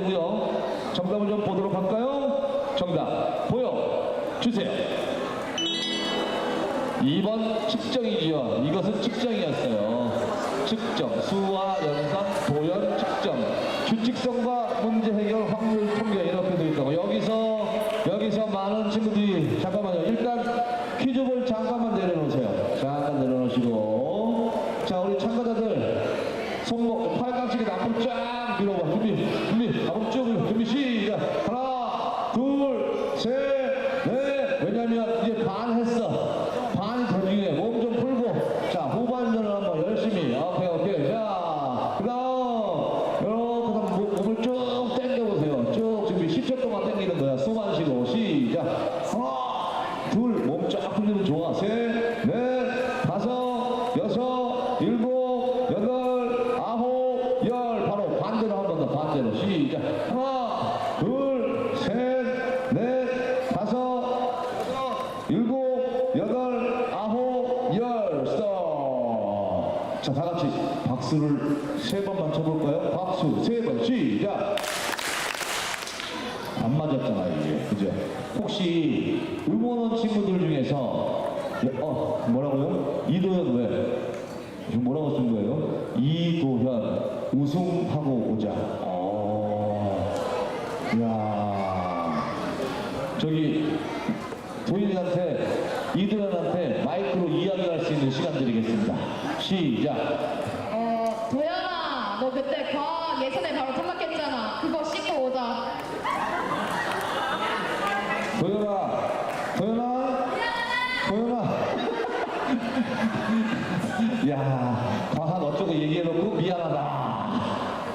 되고요. 정답을 좀 보도록 할까요? 정답 보여주세요. 흔들면 좋아. 셋. Uzun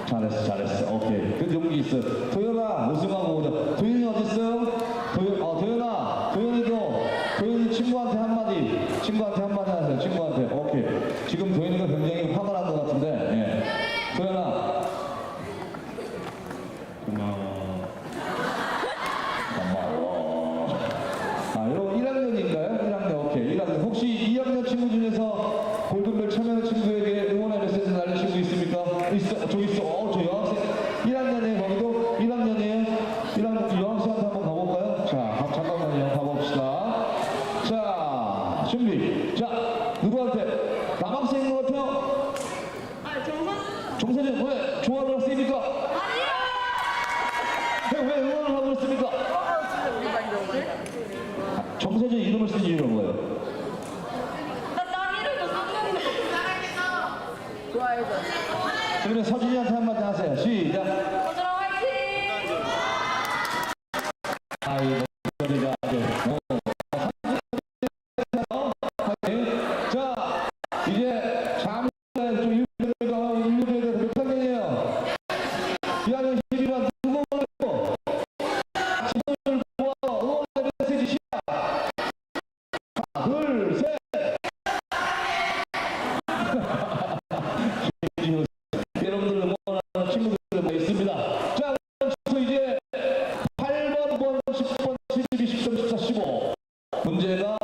잘했어 잘했어. 오케이. 그 용기 있어. 도현아 모습하고 문제가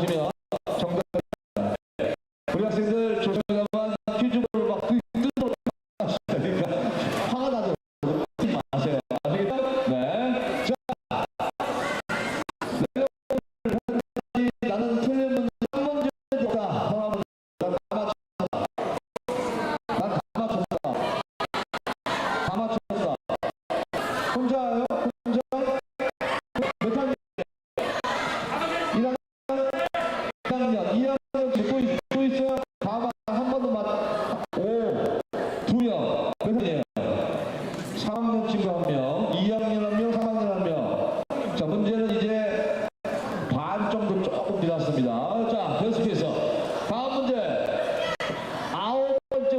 보시면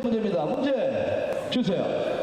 문제입니다. 문제 주세요.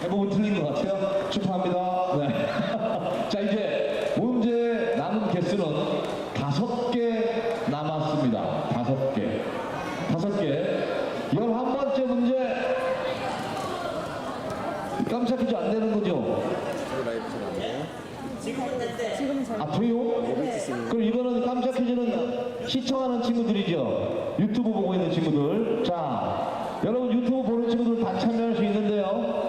대부분 틀린 것 같아요. 축하합니다. 네. 자, 이제 문제 남은 개수는 다섯 개 남았습니다. 다섯 개. 다섯 개. 열한 번째 문제. 깜짝 퀴즈 안 되는 거죠? 지금 했는데. 지금 잘. 아, 돼요? 그럼 이거는 깜짝 퀴즈는 시청하는 친구들이죠. 유튜브 보고 있는 친구들. 자, 여러분 유튜브 보는 친구들 다 참여할 수 있는데요.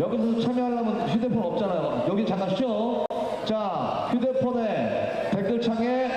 여기서 참여하려면 휴대폰 없잖아요. 여기 잠깐 쉬어. 자, 휴대폰에 댓글창에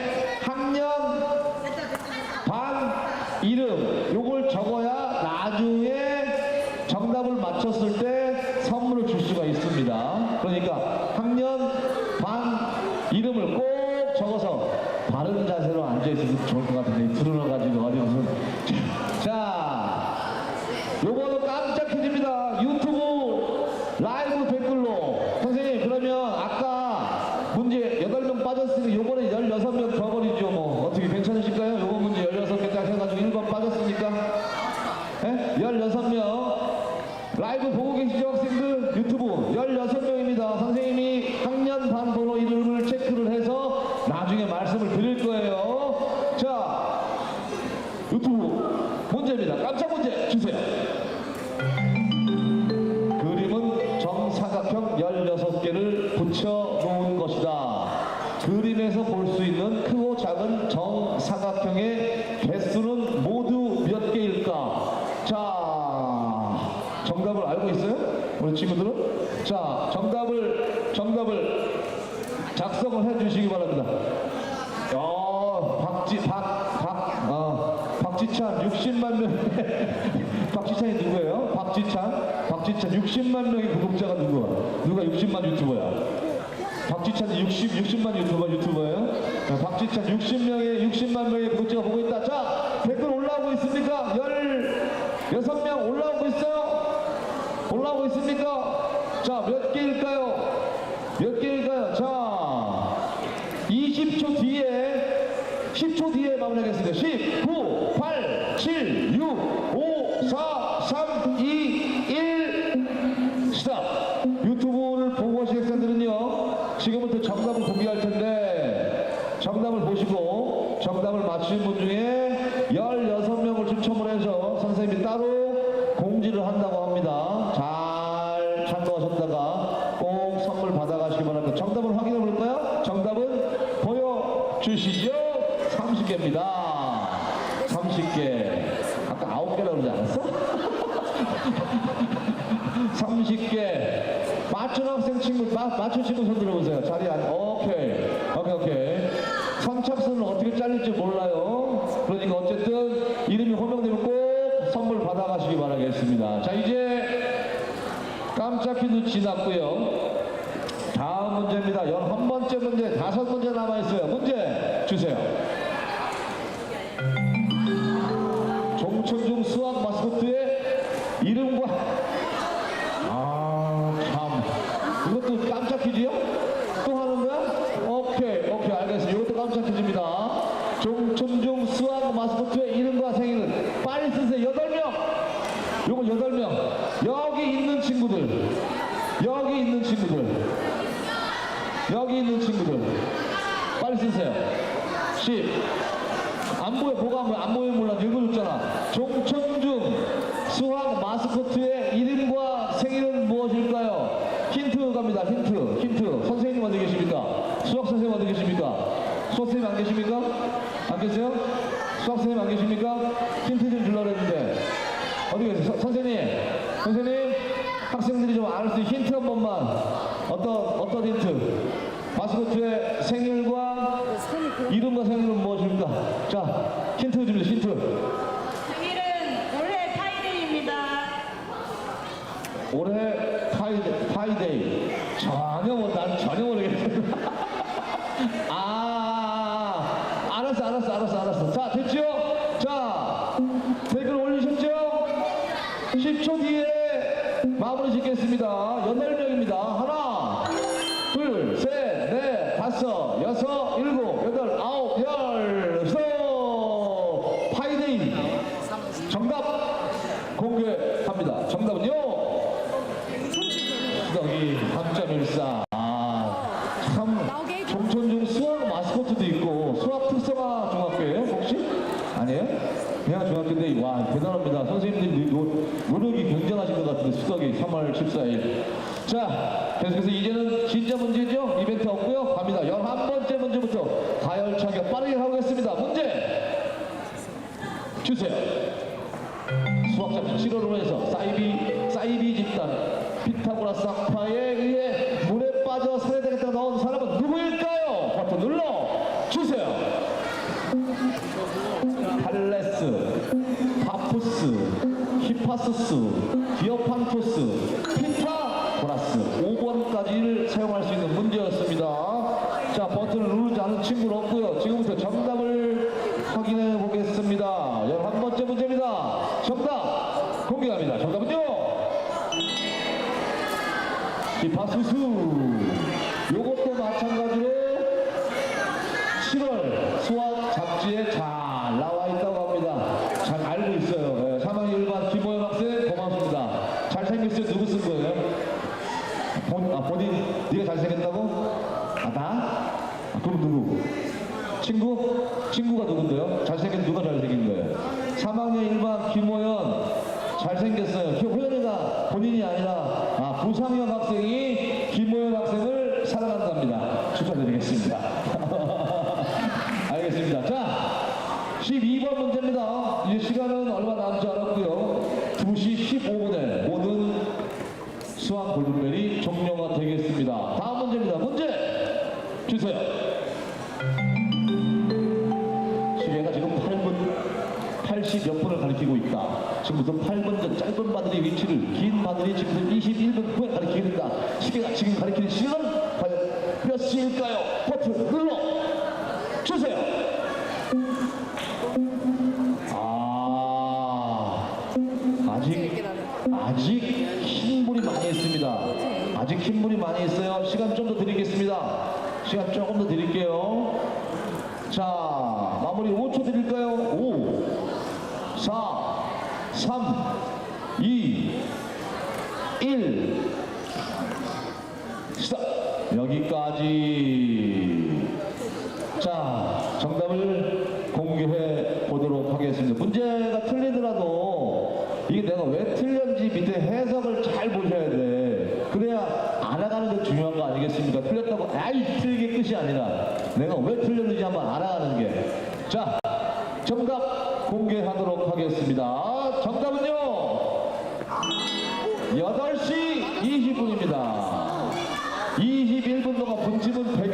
박지찬 60만 명. 박지찬이 누구예요? 박지찬? 박지찬 60만 명의 구독자가 누구야? 누가 60만 유튜버야? 박지찬이 60, 60만 유튜버, 유튜버예요? 자, 박지찬 60명의, 60만 명의 구독자가 보고 있다. 자, 댓글 올라오고 있습니까? 16명 올라오고 있어요? 올라오고 있습니까? 자, 몇 개일까요? 몇 개일까요? 자, 20초 뒤에 10초 뒤에 마무리하겠습니다. 10, 9, 8, 7, 6, 5, 4, 3, 2, 1 스탑. 유튜브를 보고 계신 학생들은요. 지금부터 정답을 공개할 텐데 정답을 보시고 정답을 맞추신 분 중에 16명을 추첨을 해서 선생님이 따로 공지를 한다고 합니다. 잘 참고하셨다가 꼭 선물 받아가시기 바랍니다. 정답을 확인해 볼까요? 정답은 보여주시죠. 30개입니다. 30개. 아까 9개라고 그러지 않았어? 30개. 맞춘 학생 친구, 마, 맞춘 친구 손 들어보세요. 자리 안, 오케이. 오케이, 오케이. 선착순은 어떻게 잘릴지 몰라요. 그러니까 어쨌든 이름이 호명되면 꼭 선물 받아가시기 바라겠습니다. 자, 이제 깜짝 퀴즈 지났고요. 다음 문제입니다. 11번째 문제, 다섯 문제 남아있어요. 문제 주세요. 마스코트의 이름과 아, 참. 이것도 깜짝 퀴즈요? 또 하는 거야? 오케이, 오케이, 알겠습니다. 이것도 깜짝 퀴즈입니다. 종천중 수학 마스코트의 이름과 생일은 빨리 쓰세요. 여덟 명 요거 여덟 명 여기 있는 친구들. 여기 있는 친구들. 여기 있는 친구들. 빨리 쓰세요. 10. 안 보여, 뭐가 안 보여, 안 보이면 몰라. 읽어줬잖아. 종천중 수학 마스코트의 이름과 생일은 무엇일까요? 힌트 갑니다. 힌트, 힌트. 선생님 어디 계십니까? 수학 선생님 어디 계십니까? 수학 선생님 안 계십니까? 안 계세요? 수학 선생님 안 계십니까? 힌트 좀 주려고 했는데. 어디 계세요? 서- 선생님, 선생님, 학생들이 좀 알 수 있는 힌트 한 번만. 어떤, 어떤 힌트? 마스코트의 생일과 이름과 생일은 무엇입니까? 자, 힌트 줍니다, 힌트. 생일은 올해 타이데이입니다. 올해 파이데이, 파이데이. 전혀 뭐, 난 전혀 모르겠어. 아, 알았어, 알았어, 알았어, 알았어. 자, 됐죠? 자, 댓글 올리셨죠? 10초 뒤에 마무리 짓겠습니다. 8명입니다. 하나, 둘, 셋, 3월 14일. 자, 계속해서 이제는 진짜 문제죠? 이벤트 없고요. 갑니다. 11번째 문제부터 가열차게 빠르게 가보겠습니다. 문제 주세요. 수학자 치료로 해서 사이비, 사이비 집단 피타고라스 학파에 의해 물에 빠져 살해되겠다고 나온 사람은 파스스, 디오판토스, 피타고라스 5번까지를 사용할 수 있는 문제였습니다. 자 버튼을 누르지 않은 친구는 없고요. 지금부터 정답을 확인해 보겠습니다. 11번째 문제입니다. 정답 공개합니다. 정답은요? 히파수수. 요것도 마찬가지로 7월 수학 잡지에 잘 나와 있다고 합니다. 잘 알고 있어요. 예, 3학년 1반 김호영 학생 고맙습니다. 잘생겼어요. 누구 쓴 거예요? 본, 아, 본인, 네가 잘생겼다고? 아, 나? 아, 그럼 누구? 친구? 친구가 누군데요? 잘생긴 누가 잘생긴 거예요? 3학년 1반 구상현 3, 2, 1. 시작! 여기까지. 자, 정답을 공개해 보도록 하겠습니다. 문제가 틀리더라도 이게 내가 왜 틀렸는지 밑에 해석을 잘 보셔야 돼. 그래야 알아가는 게 중요한 거 아니겠습니까? 틀렸다고 아이 틀리게 끝이 아니라 내가 왜 틀렸는지 한번 알아가는 게. 자, 정답 공개하도록 하겠습니다. 정답은요 8시 20분입니다. 21분 동안 분집은 100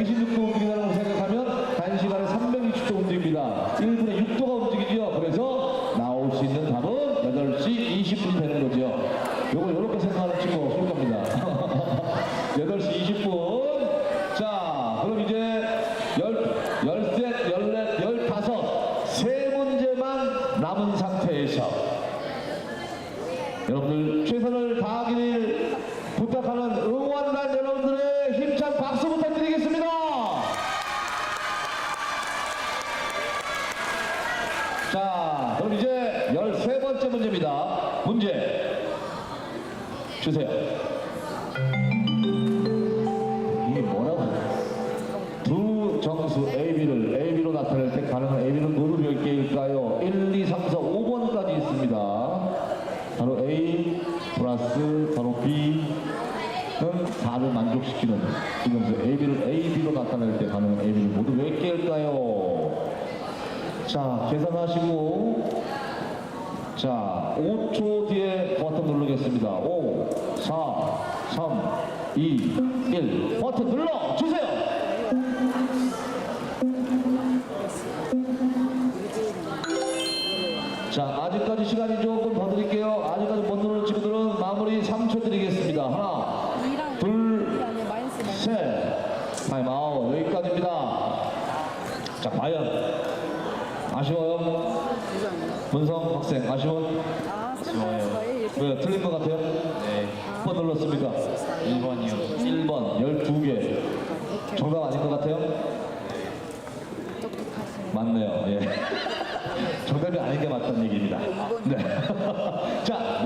He'll lose. 3, 2, 1 버튼 눌러주세요. 자 아직까지 시간이 조금 더 드릴게요. 아직까지 못 누르는 친구들은 마무리 3초 드리겠습니다. 하나 둘셋. 타임아웃. 여기까지입니다. 자 과연 아쉬워요? 문성 학생 아쉬운? 아쉬워요. 왜 틀린 것 같아요? 몇 번 눌렀습니까? 1번이요. 1번 12개. 정답 아닌 것 같아요? 맞네요. 예. 정답이 아닌 게 맞다는 얘기입니다. 네. 자,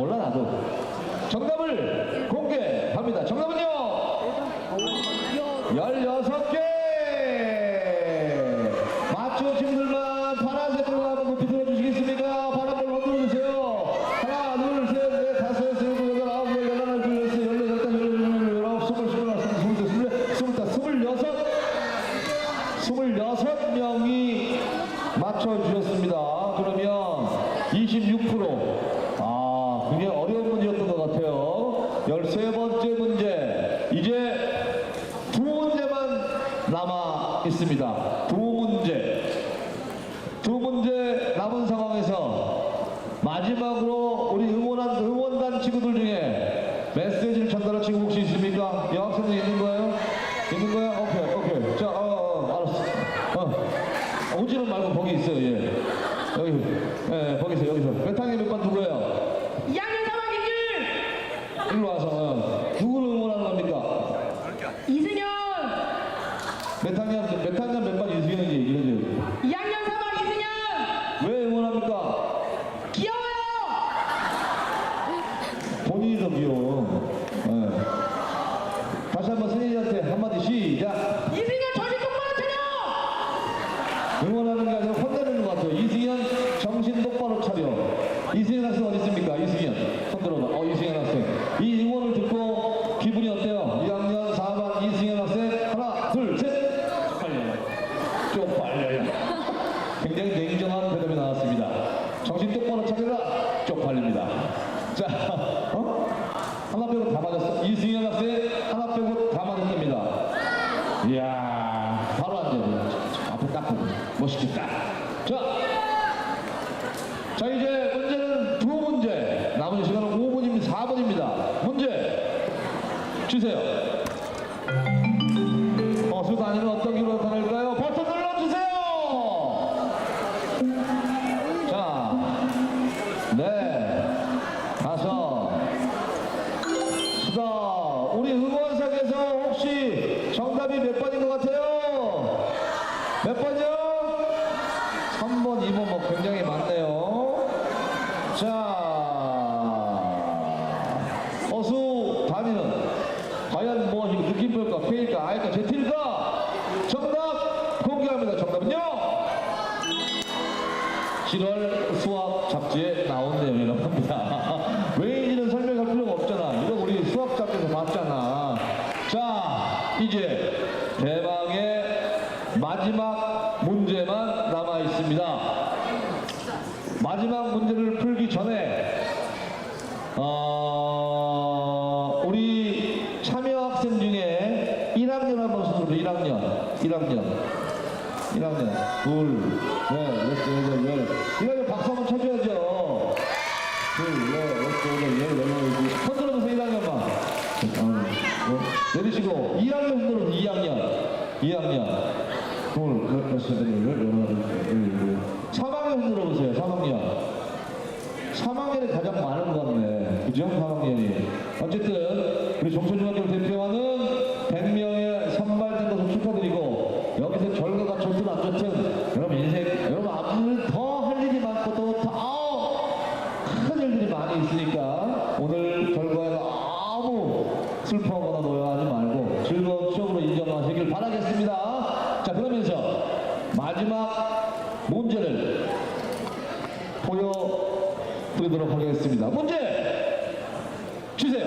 어수 단위는 어떤 기로 나타날까요? 버튼 눌러주세요. 자, 네, 다섯, 수다. 우리 응원석에서 혹시 정답이 몇 번인 것 같아요? 몇 번이요? 3번, 2번 뭐 굉장히 많네요. 자, 어수 단위는 과연 무엇이 느낌표일까, K일까, I일까, Z일까? 정답 공개합니다. 정답은요? 7월 수학 잡지에 나온 내용이라고 합니다. 왜인지는 설명할 필요가 없잖아. 이거 우리 수학 잡지에서 봤잖아. 자, 이제 대망의 마지막 문제만 남아 있습니다. 마지막 문제를 풀기 전에 어, 우리 참여 학생 중에 1학년 한번 손들어 1학년 1학년 1학년 둘, 넷, 여섯, 여덟, 열 1학년 박수 한번 쳐줘야죠 둘, 넷, 여섯, 여덟, 열, 열여덟, 손 들어보세요 1학년만 어, 내리시고 2학년 손들어 2학년 2학년 둘, 넷, 여섯, 여덟, 열, 열여덟, 열여덟 3학년 손들어보세요 3학년 3학년이 가장 많은 것 같네. 그죠? 3학년이. 어쨌든, 우리 종천중학교를 대표하는 100명의 선발된 것을 축하드리고, 여기서 결과가 좋든 안 좋든, 여러분 인생, 여러분 앞으로 더할 일이 많고, 또더큰 일들이 많이 있으니까, 오늘 결과에 아무 슬퍼하거나 노여하지 말고, 즐거운 추억으로 인정하시길 바라겠습니다. 자, 그러면서, 마지막 문제를 보여 드리도록 하겠습니다. 문제 주세요.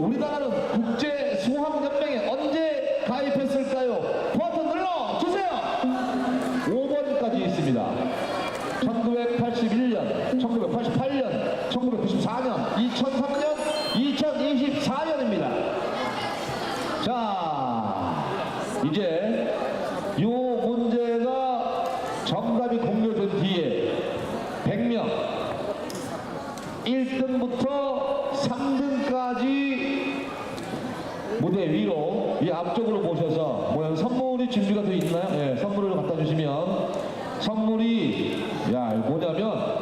우리나라는 국제 수학연맹에 언제 가입했을까요? 버튼 눌러 주세요. 5번까지 있습니다. 1981년, 1988년, 1994년, 2003년, 2024년입니다. 자, 이제 요 문제가 정답이 공개된 뒤에 100명 1등부터 3등까지 무대 위로 이 앞쪽으로 모셔서 뭐야 선물이 준비가 되어 있나요? 예, 선물을 갖다 주시면 선물이 야 이거 뭐냐면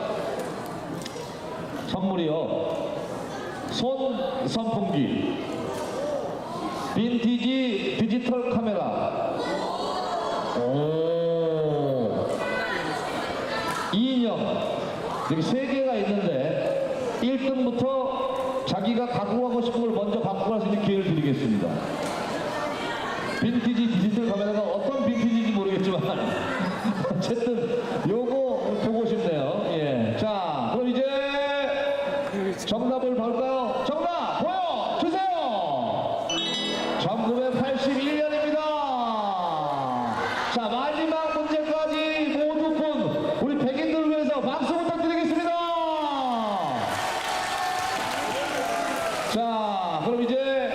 선물이요 손 선풍기 빈티지 디지털 카메라. 오. 인형 여기 세 개가 있는데 1등부터 자기가 갖고 가고 싶은 걸 먼저 갖고 갈 수 있는 기회를 드리겠습니다 빈티지 디지털 카메라가 어떤 빈티지인지 모르겠지만 어쨌든 요거 보고 싶네요 예. 자 그럼 이제 정답을 볼까요? 정답 보여 주세요 1981년입니다. 자, 마지막 문제까지 모두 푼 우리 백인들 위해서 박수 부탁드리겠습니다. 자, 그럼 이제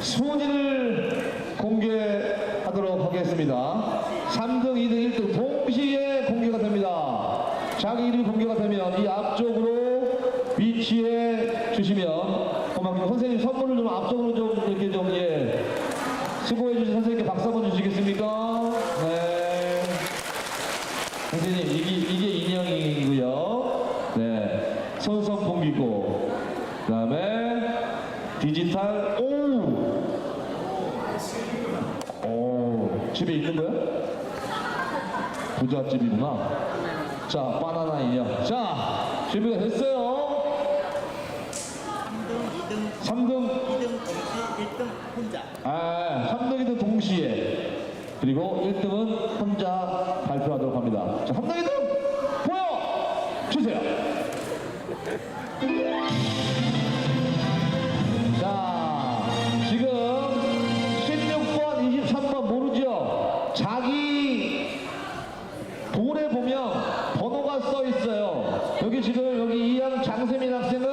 순위를 공개하도록 하겠습니다. 3등, 2등, 1등 동시에 공개가 됩니다. 자기 이름이 공개가 되면 이 앞쪽으로 위치해 주시면 고맙습니다. 선생님 선물을 좀 앞쪽으로 좀 이렇게 좀 예. 수고해 주신 선생님께 박수 한번 주시겠습니까? 네. 선생님 이게, 이게 인형이고요. 네. 손선풍기고 그 다음에 디지털 오. 오. 집에 있는 거야? 부잣집이구나. 자, 바나나 인형. 자, 준비가 됐어요. 3등, 2등 동시 1등 혼자 아, 3등, 2등 동시에. 그리고 1등은 혼자 발표하도록 합니다. 자, 3등, 2등 보여 주세요. 자, 지금 16번, 23번 모르죠? 자기 볼에 보면 번호가 써 있어요. 여기 지금 여기 2학 장세민 학생은